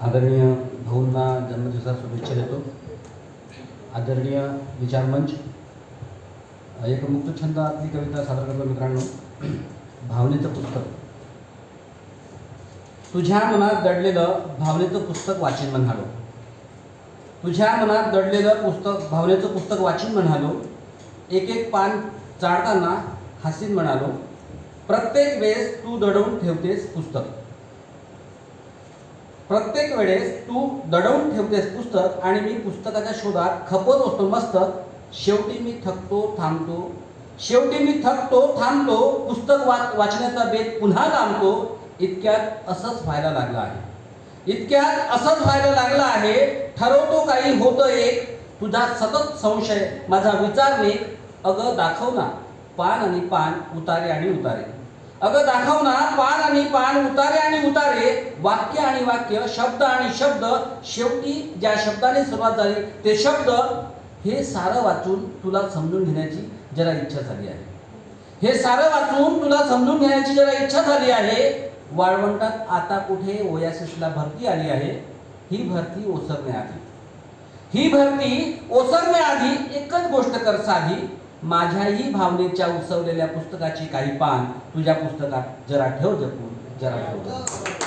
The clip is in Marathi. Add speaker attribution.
Speaker 1: आदरणीय भाऊंना जन्मदिवसा शुभेच्छा देतो. आदरणीय विचारमंच एक मुक्त छंदातली कविता सादर करतो मित्रांनो. भावनेचं पुस्तक. तुझ्या मनात दडलेलं भावनेचं पुस्तक वाचीन म्हणालो. तुझ्या मनात दडलेलं पुस्तक भावनेचं पुस्तक वाचीन म्हणालो. एक एक पान चाळताना हसीन म्हणालो. प्रत्येक वेळेस तू दडवून ठेवतेस पुस्तक. प्रत्येक वेळेस तू दडवून ठेवतेस पुस्तक आणि मी पुस्तकाच्या शोधात खपत असतो मस्तक शेवटी मी थकतो थांबतो. शेवटी मी थकतो थांबतो पुस्तक वाच वाचण्याचा बेत पुन्हा लांबतो. इतक्यात असंच व्हायला लागलं आहे. इतक्यात असंच व्हायला लागलं आहे. ठरवतो काही होतं एक. तुझा सतत संशय माझा विचार लेख अगं दाखव ना. पान आणि पान उतारे आणि उतारे. अगं दाखव ना पान आणि पान उतारे आणि उतारे वाक्य आणि वाक्य शब्द आणि शब्द शेवटी ज्या शब्दाने सुरुवात झाली ते शब्द हे सारं वाचून तुला समजून घेण्याची जरा इच्छा झाली आहे. हे सारं वाचून तुला समजून घेण्याची जरा इच्छा झाली आहे वाळवंटात आता कुठे ओयासिसला भरती आली आहे ही भरती ओसरण्याआधी. ही भरती ओसरण्याआधी एकच गोष्ट कर साधी माझ्याही भावनेच्या उसवलेल्या पुस्तकाची काही पान तुझ्या पुस्तकात जरा ठेव जपून जरा ठेव.